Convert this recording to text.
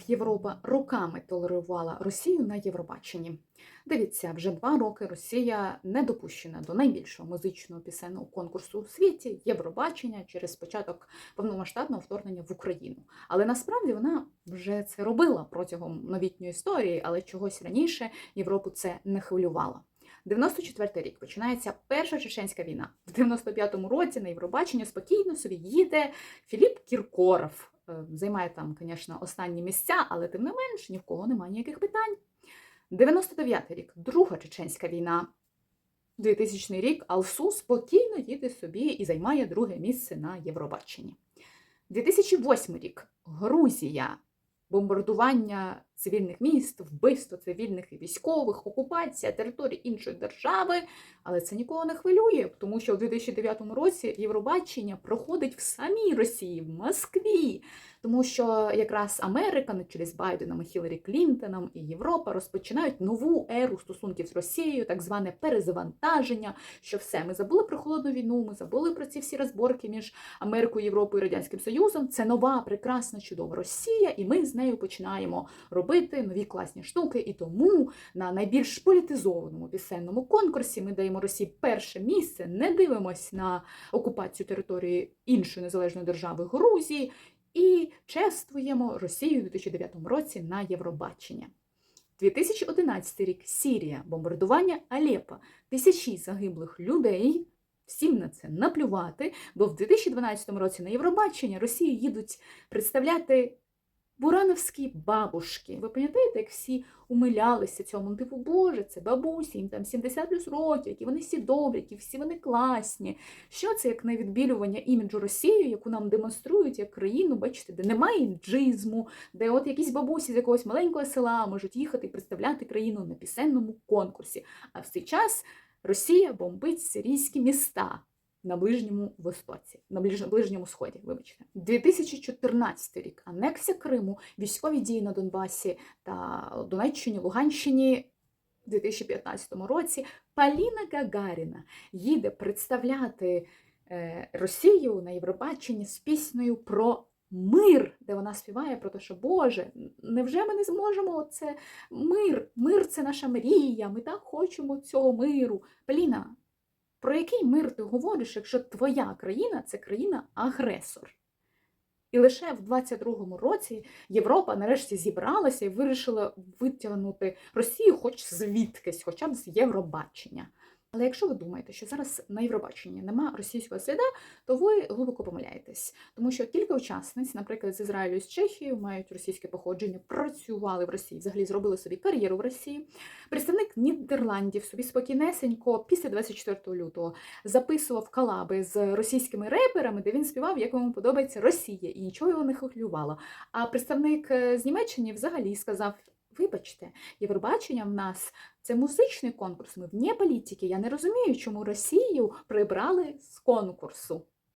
як Європа роками толерувала Росію на Євробаченні. Дивіться, вже два роки Росія не допущена до найбільшого музичного пісенного конкурсу у світі Євробачення через початок повномасштабного вторгнення в Україну. Але насправді вона вже це робила протягом новітньої історії, але чогось раніше Європу це не хвилювало. 94 рік починається перша чеченська війна. В 95-му році на Євробачення спокійно собі їде Філіп Кіркоров. Е, Займає там, звісно, останні місця, але тим не менш ні в кого немає ніяких питань. 99 рік, друга чеченська війна. 2000 рік Алсу спокійно їде собі і займає друге місце на Євробаченні. 2008 рік Грузія. Бомбардування цивільних міст, вбивство цивільних і військових, окупація території іншої держави. Але це нікого не хвилює, тому що у 2009 році Євробачення проходить в самій Росії, в Москві. Тому що якраз Америка на чолі з Байденом, і Хіларі Клінтоном і Європа розпочинають нову еру стосунків з Росією, так зване перезавантаження. Що все, ми забули про холодну війну, ми забули про ці всі розборки між Америкою, Європою і Радянським Союзом. Це нова, прекрасна, чудова Росія, і ми з нею починаємо робити нові класні штуки. І тому на найбільш політизованому пісенному конкурсі ми даємо Росії перше місце, не дивимось на окупацію території іншої незалежної держави Грузії і чествуємо Росію у 2009 році на Євробачення. 2011 рік Сірія, бомбардування Алепа, тисячі загиблих людей. Всім на це наплювати, бо в 2012 році на Євробачення Росію їдуть представляти бурановські бабушки. Ви пам'ятаєте, як всі умилялися цьому? Ну, Типу, Боже, це бабусі, їм там 70 плюс років, які вони всі добрі, які всі вони класні. Що це як невідбілювання іміджу Росії, яку нам демонструють як країну, бачите, де немає інджизму, де от якісь бабусі з якогось маленького села можуть їхати і представляти країну на пісенному конкурсі. А в цей час Росія бомбить сирійські міста. На ближньому востоці, на ближ- ближньому сході, вибачте, 2014 рік. Анексія Криму, військові дії на Донбасі та Донеччині, Луганщині. У 2015 році Паліна Гагаріна їде представляти е, Росію на Євробаченні з піснею про мир, де вона співає про те, що Боже, невже ми не зможемо це мир? Мир це наша мрія. Ми так хочемо цього миру. Паліна, про який мир ти говориш, якщо твоя країна це країна-агресор? І лише в 22-му році Європа нарешті зібралася і вирішила витягнути Росію хоч звідкись, хоча б з Євробачення. Але якщо ви думаєте, що зараз на Євробаченні нема російського сліда, то ви глибоко помиляєтесь, тому що кілька учасниць, наприклад, з Ізраїлю і з Чехії, мають російське походження, працювали в Росії, взагалі зробили собі кар'єру в Росії. Представник Нідерландів собі спокійнесенько після 24 лютого записував колаби з російськими реперами, де він співав, як йому подобається Росія, і нічого його не хвилювало. А представник е, з Німеччини взагалі сказав. Вибачте, Євробачення в нас це музичний конкурс. Ми вне політики. Я не розумію, чому Росію прибрали з конкурсу.